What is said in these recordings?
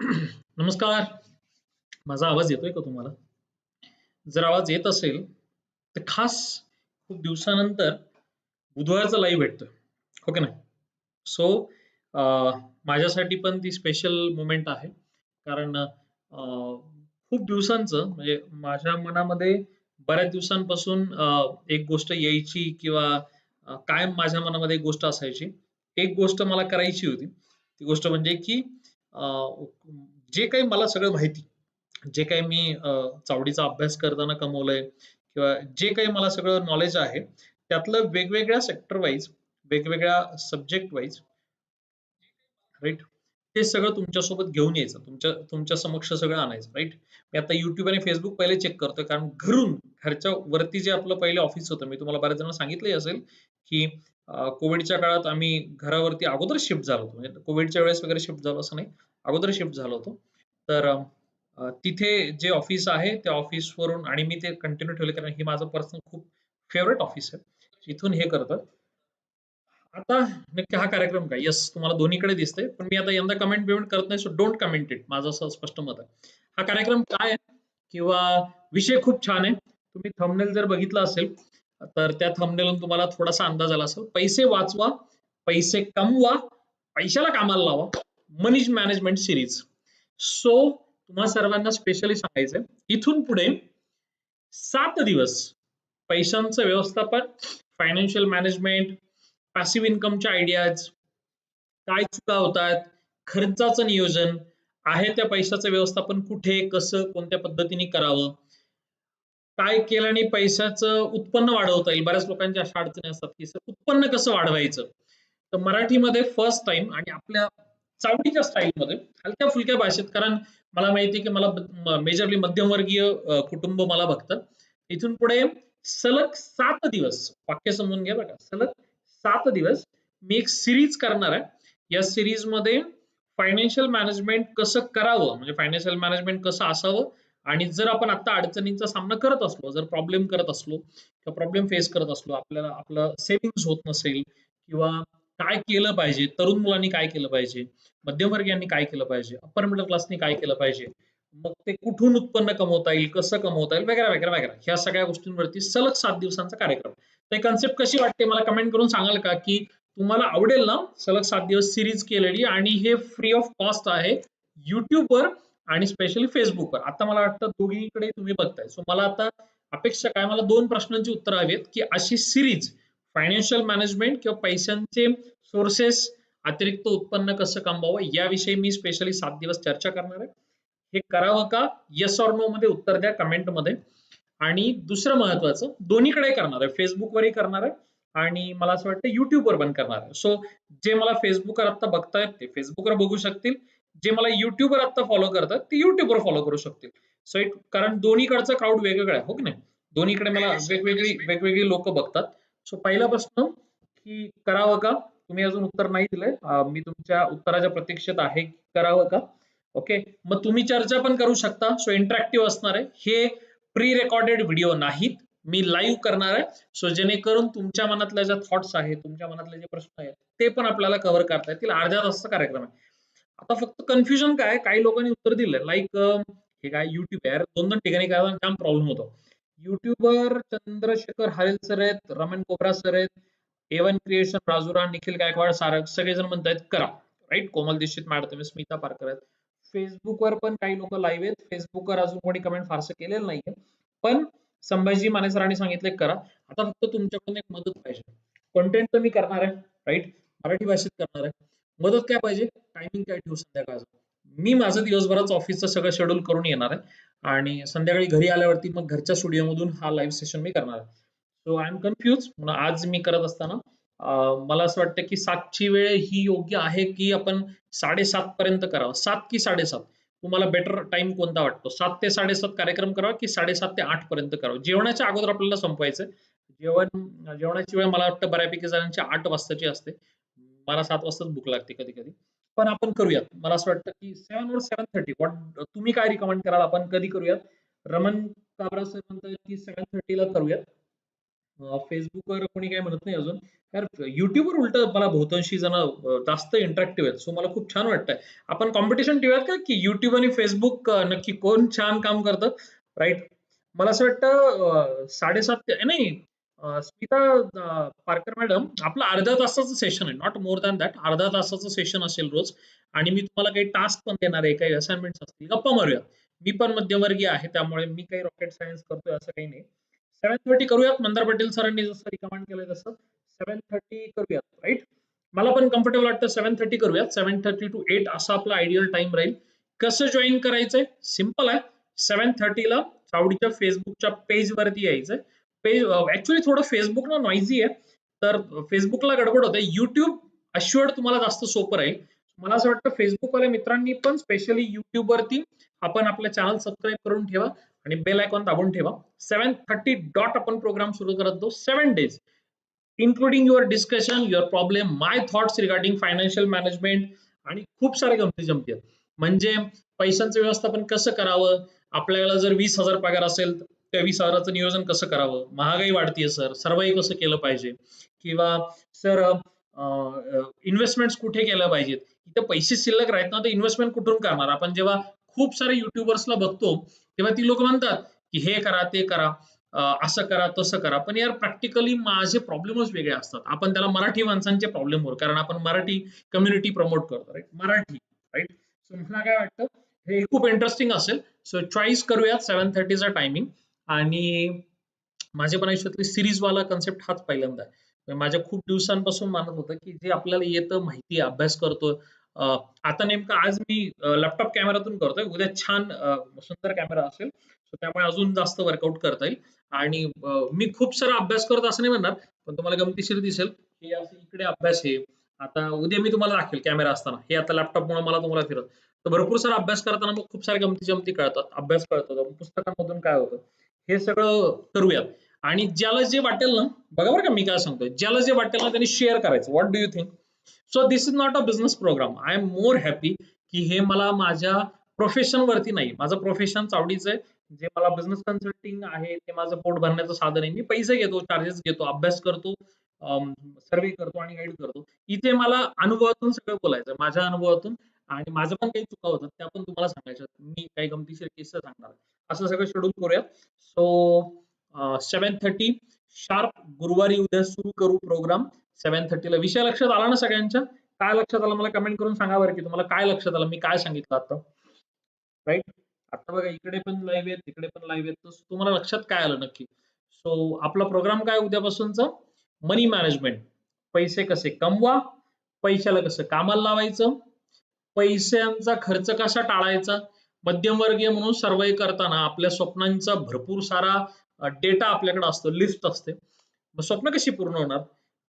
नमस्कार. माझा आवाज येतोय का तुम्हाला? जर आवाज येत असेल तर खास खूप दिवसानंतर बुधवारचं लाईव्ह भेटतोय. हो ना? नाही सो माझ्यासाठी पण ती स्पेशल मुमेंट आहे. कारण खूप दिवसांचं म्हणजे माझ्या मनामध्ये बऱ्याच दिवसांपासून एक गोष्ट यायची किंवा कायम माझ्या मनामध्ये एक गोष्ट असायची. एक गोष्ट मला करायची होती. ती गोष्ट म्हणजे की जे काही मला सगळं माहिती जे काही मी चावडीचा अभ्यास करताना कमवलंय किंवा जे काही मला सगळं नॉलेज आहे त्यातलं वेगवेगळ्या सेक्टर वाईज वेगवेगळ्या सब्जेक्ट वाईज राईट ते सगळं तुमच्यासोबत घेऊन यायचं. तुमच्या तुमच्या समक्ष सगळं आणायचं राईट मी आता युट्यूब आणि फेसबुक पहिले चेक करतोय कारण घरून घरच्या वरती जे आपलं पहिले ऑफिस होतं मी तुम्हाला बऱ्याच जणांना सांगितलंही असेल की कोविडच्या काळात आम्ही घरावरती अगोदर शिफ्ट झालो होतो. म्हणजे कोविडच्या वेळेस वगैरे शिफ्ट झालो असं नाही. अगोदर शिफ्ट झालो होतो. तर तिथे जे ऑफिस आहे त्या ऑफिसवरून आणि मी ते कंटिन्यू ठेवले कारण हे माझं पर्सनल खूप फेवरेट ऑफिस आहे. इथून हे करतं आता नक्की हा कार्यक्रम काय? येस तुम्हाला दोन्हीकडे दिसतंय. पण मी आता यंदा कमेंट बिमेंट करत नाही सो डोंट कमेंट इट माझं असं स्पष्ट मत आहे. हा कार्यक्रम काय आहे? किंवा विषय खूप छान आहे. तुम्ही थंबनेल जर बघितला असेल तर त्या थंबनेलून तुम्हाला थोडासा अंदाज आला असेल. पैसे वाचवा पैसे कमवा पैशाला कामाला लावा. मनी मॅनेजमेंट सिरीज. सो तुम्हा सर्वांना स्पेशली सांगायचंय इथून पुढे सात दिवस पैशांचं व्यवस्थापन फायनान्शियल मॅनेजमेंट पॅसिव्ह इन्कमच्या आयडियाज काय चुका होतात खर्चाचं नियोजन आहे त्या पैशाचं व्यवस्थापन कुठे कसं कोणत्या पद्धतीने करावं काय केल्याने पैशाचं उत्पन्न वाढवता येईल? बऱ्याच लोकांच्या अशा अडचणी असतात की सर उत्पन्न कसं वाढवायचं? तर मराठीमध्ये फर्स्ट टाइम आणि आपल्या चावडीच्या स्टाईलमध्ये हलक्या फुलक्या भाषेत कारण मला माहिती की मला मेजरली मध्यमवर्गीय कुटुंब मला बघतात. इथून पुढे सलग सात दिवस वाक्य समजून घ्या बघा सलग सात दिवस मी एक सिरीज करणार आहे. या सिरीजमध्ये फायनान्शियल मॅनेजमेंट कसं करावं? म्हणजे फायनान्शियल मॅनेजमेंट कसं असावं? आणि जर आपण आता अडचणींचा सामना करत असलो जर प्रॉब्लेम करत असलो किंवा प्रॉब्लेम फेस करत असलो आपल्याला आपलं सेव्हिंग होत नसेल किंवा काय केलं पाहिजे तरुण मुलांनी काय केलं पाहिजे मध्यमवर्गीयांनी काय केलं पाहिजे अप्पर मिडल क्लासनी काय केलं पाहिजे मग ते कुठून उत्पन्न कमवता येईल कसं कमवता येईल वगैरे वगैरे वगैरे ह्या सगळ्या गोष्टींवरती सलग सात दिवसांचा कार्यक्रम. ते कन्सेप्ट कशी वाटते मला कमेंट करून सांगाल का? की तुम्हाला आवडेल ना सलग सात दिवस सिरीज केलेली आणि हे फ्री ऑफ कॉस्ट आहे युट्यूबवर आणि स्पेशली फेसबुकवर आता मला वाटतं दोघीकडे तुम्ही बघताय. सो मला आता अपेक्षा काय? मला दोन प्रश्नांची उत्तरं हवी आहेत की अशी सिरीज फायनान्शियल मॅनेजमेंट किंवा पैशांचे सोर्सेस अतिरिक्त उत्पन्न कसं कमवावं? याविषयी मी स्पेशली सात दिवस चर्चा करणार आहे. हे करावं का? येस ऑर नो मध्ये उत्तर द्या कमेंटमध्ये आणि दुसरं महत्वाचं दोन्हीकडे करणार आहे. फेसबुकवरही करणार आहे. आणि मला असं वाटतं युट्यूबवर पण करणार आहे. सो जे मला फेसबुकवर आता बघतायत ते फेसबुकवर बघू शकतील. जे मला युट्यूबवर आता फॉलो करतात ते युट्यूबवर फॉलो करू शकतील. सो इट कारण दोन्हीकडचा क्राऊड वेगवेगळा आहे हो की नाही? दोन्हीकडे मला वेगवेगळी वेगवेगळी लोक बघतात. सो पहिला प्रश्न की करावं का? तुम्ही अजून उत्तर नाही दिलंय. मी तुमच्या उत्तराच्या प्रतीक्षेत आहे करावं का? ओके मग तुम्ही चर्चा पण करू शकता. सो इंटरॅक्टिव्ह असणार आहे. हे प्री रेकॉर्डेड व्हिडिओ नाहीत. मी लाईव्ह करणार आहे. सो जेणेकरून तुमच्या मनातल्या ज्या थॉट्स आहेत तुमच्या मनातले जे प्रश्न आहेत ते पण आपल्याला कव्हर करता येतील. अर्ध्या तासाचा कार्यक्रम आहे. आता फक्त कन्फ्युजन काय काही लोकांनी उत्तर दिलंय. लाईक हे काय? युट्यूब आहे. यार दोन दोन ठिकाणी काय काम प्रॉब्लेम होतो. युट्यूबर चंद्रशेखर हरेल सर आहेत रमण कोबरा सर आहेत A one creation Rajura Nikhil Gaikwad Sarak सगळेजण म्हणतायत करा. राईट कोमल दीक्षित मॅडम स्मिता पारकर आहेत. फेसबुकवर पण काही लोक लाईव्ह आहेत. फेसबुकवर अजून कोणी कमेंट फारसं केलेलं नाहीये. पण संभाजी माने सरांनी सांगितले करा. आता फक्त तुमच्याकडून एक मदत पाहिजे. कंटेंट तर मी करणार आहे. राईट मराठी भाषेत करणार आहे. मदत काय पाहिजे? टायमिंग काय ठेवू संध्याकाळचं? मी माझं दिवसभराचं ऑफिसचं सगळं शेड्यूल करून येणार आहे. आणि संध्याकाळी घरी आल्यावरती मग घरच्या स्टुडिओमधून हा लाईव्ह सेशन मी करणार आहे. सो आय एम कन्फ्युज म्हणून आज मी करत असताना मला असं वाटतं की सातची वेळ ही योग्य आहे की आपण साडेसात पर्यंत करावं? सात की साडेसात? तुम्हाला बेटर टाइम कोणता वाटतो? सात ते साडेसात कार्यक्रम करावा की साडेसात ते आठ पर्यंत करावा? जेवणाच्या अगोदर आपल्याला संपवायचं जेवण जेवणाची वेळ मला वाटतं बऱ्यापैकी जणांची आठ वाजताची असते. मला सात वाजताच भूक लागते कधी कधी पण आपण करूयात. मला असं वाटतं की सेव्हन वर सेव्हन थर्टी वॉट तुम्ही काय रिकमेंड कराल? आपण कधी करूयात? रमण काबरा सर म्हणतात की सेव्हन थर्टीला करूयात. फेसबुकवर कोणी काही म्हणत नाही अजून. यार युट्यूबवर उलट मला बहुतांशी जण जास्त इंटरॅक्टिव्ह आहेत. सो मला खूप छान वाटतंय. आपण कॉम्पिटिशन ठेवूयात का? की युट्यूब आणि फेसबुक नक्की कोण छान काम करतं? राईट मला असं वाटतं साडेसात ते नाही स्मिता पारकर मॅडम आपलं अर्ध्या तासाचं सेशन आहे. नॉट मोर दॅन दॅट अर्धा तासाचं सेशन असेल रोज. आणि मी तुम्हाला काही टास्क पण देणार आहे. काही असाइनमेंट असतील. गप्पा मारूया. मी पण मध्यमवर्गीय आहे. त्यामुळे मी काही रॉकेट सायन्स करतोय असं काही नाही. सेव्हन थर्टी करूयात. मंदार पटेल सरांनी जसं रिकमेंड केलंय तसं. सेव्हन थर्टी करूयात राईट मला पण कम्फर्टेबल वाटतं सेव्हन थर्टी करूयात. सेव्हन थर्टी टू एट असा आपला आयडियल टाइम राहील. कसं जॉईन करायचंय? सिंपल आहे. सेव्हन थर्टीला चावडीच्या फेसबुकच्या पेज वरती यायचंय. ऍक्च्युली थोडं फेसबुक ना नॉइझी आहे. तर फेसबुकला गडबड होते. युट्यूब अश्युअर्ड तुम्हाला जास्त सोपं राहील. मला असं वाटतं फेसबुकवाल्या मित्रांनी पण स्पेशली युट्यूबवरती आपण आपलं चॅनल सबस्क्राईब करून ठेवा आणि बेल आयकॉन दाबून ठेवा. सेव्हन थर्टी डॉट आपण प्रोग्राम सुरू करत दो seven days including your discussion your problem my thoughts regarding financial management आणि खूप सारे गमती जमती आहेत. म्हणजे पैशांचं व्यवस्थापन कसं करावं? आपल्याला जर वीस हजार पगार असेल तर त्या वीस हजाराचं नियोजन कसं करावं? महागाई वाढतीये सर. सर्वाई कसं केलं पाहिजे? किंवा सर इन्व्हेस्टमेंट कुठे केलं पाहिजेत? इथं पैसे शिल्लक राहत ना तर इन्व्हेस्टमेंट कुठून करणार आपण जेव्हा खूप सारे युट्यूबर्सला बघतो तेव्हा ती लोक म्हणतात की हे करा ते करा असं करा तसं करा. पण यार प्रॅक्टिकली माझे प्रॉब्लेमच वेगळे असतात. आपण त्याला मराठी माणसांचे प्रॉब्लेम बोल. कारण आपण मराठी कम्युनिटी प्रमोट करतो राईट मराठी राईट सो मला काय वाटतं हे खूप इंटरेस्टिंग असेल. सो चॉईस करूयात. सेव्हन थर्टीचा टायमिंग आणि माझ्या पण आयुष्यातली सिरीज वाला कन्सेप्ट हाच पहिल्यांदा आहे. म्हणजे माझ्या खूप दिवसांपासून मानत होतं की जे आपल्याला येतं माहिती अभ्यास करतोय. आता नेमकं आज मी लॅपटॉप कॅमेरातून करतोय. उद्या छान सुंदर कॅमेरा असेल. त्यामुळे अजून जास्त वर्कआउट करता येईल. आणि मी खूप सारा अभ्यास करत असं नाही म्हणणार पण तुम्हाला गमतीशीर दिसेल की असं इकडे अभ्यास आहे आता उद्या मी तुम्हाला दाखवेल कॅमेरा असताना. हे आता लॅपटॉपमुळे मला तुम्हाला फिरत. तर भरपूर सारा अभ्यास करताना मग खूप सारे गमती जमती कळतात. अभ्यास कळतो. पुस्तकांमधून काय होतं? हे सगळं करूयात. आणि ज्याला जे वाटेल ना बघा बरं का मी काय सांगतोय. ज्याला जे वाटेल ना त्यांनी शेअर करायचं. What do you think so this is not a business program I am more happy की हे मला माझ्या प्रोफेशन वरती नाही. माझं प्रोफेशन चावडीचं आहे. जे मला बिझनेस कन्सल्टिंग आहे ते माझं पोट भरण्याचं साधन आहे. मी पैसे घेतो चार्जेस घेतो अभ्यास करतो सर्वे करतो आणि गाईड करतो. इथे मला अनुभवातून सगळं बोलायचं माझ्या अनुभवातून आणि माझं पण काही चुका होतात त्या पण तुम्हाला सांगायच्या मी काही गमतीशीर किस्सा सांगणार आहे. असं सगळं शेड्यूल करूयात. सो सेवन थर्टी शार्प गुरुवारी उद्या सुरू करू प्रोग्राम सेव्हन थर्टीला विषय लक्षात आला ना सगळ्यांच्या? काय लक्षात आलं मला कमेंट करून सांगा बरं की तुम्हाला काय लक्षात आलं? मी काय सांगितलं आता? राईट आता बघा इकडे पण लाईव्ह आहेत तिकडे पण लाईव्ह आहेत. तर तुम्हाला लक्षात काय आलं नक्की? सो आपला प्रोग्राम काय उद्यापासूनचा? मनी मॅनेजमेंट पैसे कसे कमवा पैशाला कसं कामाला लावायचं पैशांचा खर्च कसा टाळायचा मध्यमवर्गीय म्हणून सर्वे करताना आपल्या स्वप्नांचा भरपूर सारा डेटा आपल्याकडे असतो लिस्ट असते. मग स्वप्न कशी पूर्ण होणार?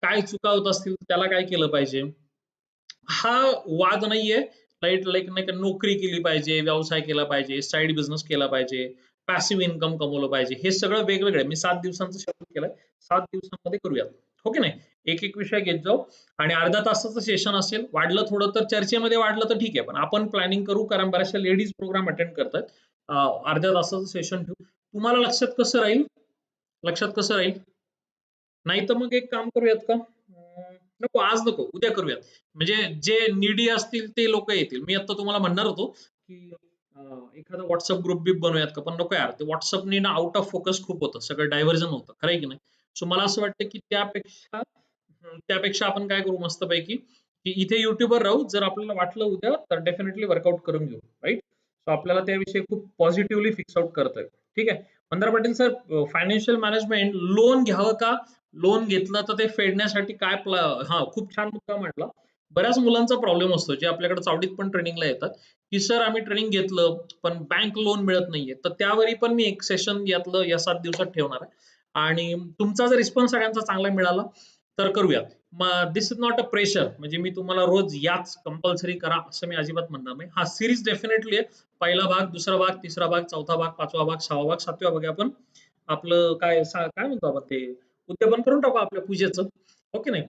काय चुका होत असतील त्याला काय केलं पाहिजे? हा वाद नाहीये. लाइट लाईक नाही का नोकरी केली पाहिजे व्यवसाय केला पाहिजे साईड बिझनेस केला पाहिजे पॅसिव्ह इन्कम कमवलं पाहिजे हे सगळं वेगवेगळं. मी सात दिवसांचं शेड्यूल केलंय. सात दिवसांमध्ये करूयात. हो की नाही? एक एक विषय घेत जाऊ. आणि अर्धा तासाचं सेशन असेल वाढलं थोडं तर चर्चेमध्ये वाढलं तर ठीक आहे. पण आपण प्लॅनिंग करू कारण बऱ्याचशा लेडीज प्रोग्राम अटेंड करतात. अर्ध्या तासाचं सेशन ठेवू. तुम्हाला लक्षात कसं राहील? लक्षात कसं राहील? नाही तर मग एक काम करूयात का? नको आज नको उद्या करूयात. म्हणजे जे निडी असतील ते लोक येतील. मी आता तुम्हाला म्हणणार होतो की एखादा व्हॉट्सअप ग्रुप बी बनवूयात का? पण नको यार ते व्हॉट्सअपने ना आउट ऑफ फोकस खूप होतं. सगळं डायव्हर्जन होतं. खरं आहे की नाही? सो मला असं वाटतं की त्यापेक्षा त्यापेक्षा आपण काय करू मस्तपैकी की इथे युट्यूबवर राहू जर आपल्याला वाटलं उद्या तर डेफिनेटली वर्कआउट करून घेऊ राईट सो आपल्याला त्याविषयी खूप पॉझिटिव्हली फिक्स आउट करतोय. ठीक आहे? Mandar Patil sir financial management loan घ्यावं का? लोन घेतलं तर ते फेडण्यासाठी काय प्ला हा खूप छान मुद्दा म्हटला. बऱ्याच मुलांचा प्रॉब्लेम असतो जे आपल्याकडे चावडीत पण ट्रेनिंगला येतात की सर आम्ही ट्रेनिंग घेतलं पण बँक लोन मिळत नाहीये. तर त्यावरही पण मी एक सेशन यातलं या सात दिवसात ठेवणार आहे. आणि तुमचा जर रिस्पॉन्स सगळ्यांचा चांगला मिळाला तर करूया. This is not a pressure म्हणजे मी तुम्हाला रोज याच कंपल्सरी करा असं मी अजिबात म्हणणार नाही. हा सिरीज डेफिनेटली आहे. पहिला भाग दुसरा भाग तिसरा भाग चौथा भाग पाचवा भाग सहावा भाग सातव्या भाग आपण आपलं काय काय म्हणतो आपण ते? उद्यापन करून टाकू आपल्या पूजेचं. हो ओके नाही?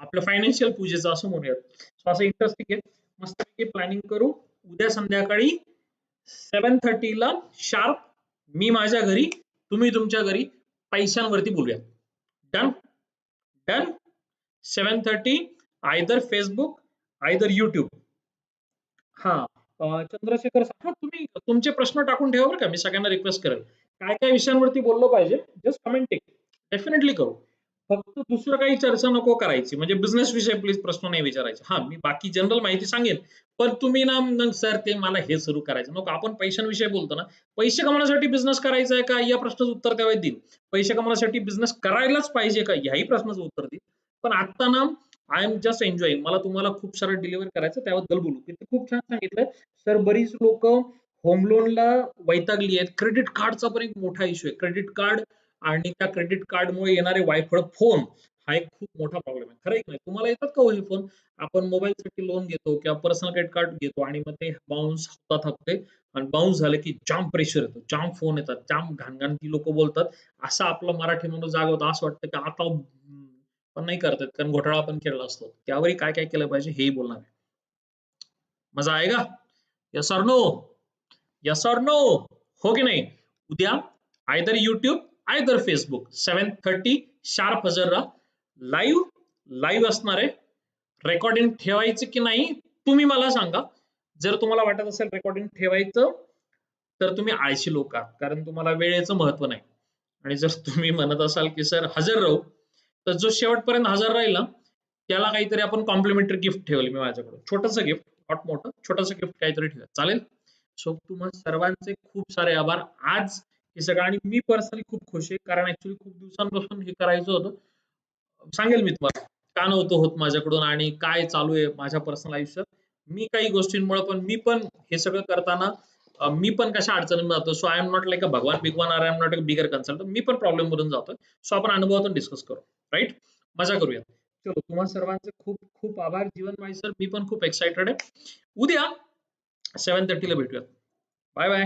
आपलं फायनान्शियल पूजेचं असं म्हणूयात. सो असं इंटरेस्टिंग आहे. मस्तपैकी प्लॅनिंग करू. उद्या संध्याकाळी सेवन थर्टीला शार्प मी माझ्या घरी तुम्ही तुमच्या घरी पैशांवरती बोलूया. Done seven thirty either Facebook either YouTube हा चंद्रशेखर साहब तुम्ही तुमचे प्रश्न टाकून ठेवा बरं का, मी सगळ्यांना रिक्वेस्ट करेल. काय काय विषयांवरती बोललो पाहिजे? जस्ट कमेंटिंग डेफिनेटली करू. फक्त दुसरं काही चर्चा नको करायची. म्हणजे बिझनेस विषय प्लीज प्रश्न नाही विचारायचे. हा मी बाकी जनरल माहिती सांगेन. पण तुम्ही ना सर ते मला हे सुरू करायचं. नको आपण पैशांविषयी बोलतो ना. पैसे कमवण्यासाठी बिझनेस करायचा आहे का? या प्रश्नाचं उत्तर त्यावेळी देईल पैसे कमवण्यासाठी बिझनेस करायलाच पाहिजे का? याही प्रश्नाचं उत्तर देईल पण आता ना आय एम जस्ट एन्जॉईंग मला तुम्हाला खूप सारं डिलिव्हर करायचं त्याबद्दल बोलू. ते खूप छान सांगितलं. सर बरीच लोक होम लोनला वैतागली आहेत. क्रेडिट कार्डचा पण एक मोठा इश्यू आहे. क्रेडिट कार्ड आणि त्या क्रेडिट कार्डमुळे येणारे वायफळ फोन हा एक खूप मोठा प्रॉब्लेम आहे. खरं नाही? तुम्हाला येतात का हो हे फोन आपण मोबाईलसाठी लोन घेतो किंवा पर्सनल क्रेडिट कार्ड घेतो आणि मग ते बाउन्स होतात हप्ते आणि बाउन्स झाले की जाम प्रेशर येतो. जाम फोन येतात जाम घाणघाण ती लोक बोलतात. असं आपलं मराठी म्हणून जाग होतं. असं वाटतं की आता पण नाही करतात कारण घोटाळा आपण केलेला असतो. त्यावरही काय काय केलं पाहिजे हेही बोलणार आहे मजा आहे का? Yes or no yes or no हो की नाही? उद्या either YouTube either Facebook seven thirty sharp हजर लाईव्ह लाईव्ह असणार आहे. रेकॉर्डिंग ठेवायचं की नाही तुम्ही मला सांगा. जर तुम्हाला वाटत असेल रेकॉर्डिंग ठेवायचं तर तुम्ही आळशी लोक आहात कारण तुम्हाला वेळेचं महत्त्व नाही. आणि जर तुम्ही म्हणत असाल की सर हजर राहू तर जो शेवटपर्यंत हजर राहील ना त्याला काहीतरी आपण कॉम्प्लिमेंटरी गिफ्ट ठेवली मी माझ्याकडून. छोटंसं गिफ्ट नॉट मोठं छोटंसं गिफ्ट काहीतरी ठेवा चालेल? सो तुम्हा सर्वांचे खूप सारे आभार. आज हे सगळं. आणि मी पर्सनली खूप खुश आहे. कारण ऍक्च्युली खूप दिवसांपासून हे करायचं होतं. सांगेल मी तुम्हाला. का नव्हतं होत माझ्याकडून आणि काय चालू आहे माझ्या पर्सनल आयुष्यात. मी काही गोष्टींमुळे पण मी पण हे सगळं करताना मी पण कशा अडचणी जातो. So I am not like a भगवान बिगवान are am not a bigger consult मी पण प्रॉब्लेम मधून जातो सो आपण अनुभवातून डिस्कस करू. राईट मजा करूया. चलो तुम्हा सर्वांचे खूप खूप आभार. जीवन माई सर मी पण खूप एक्साइटेड आहे. उद्या सेव्हन थर्टीला भेटूयात. Bye bye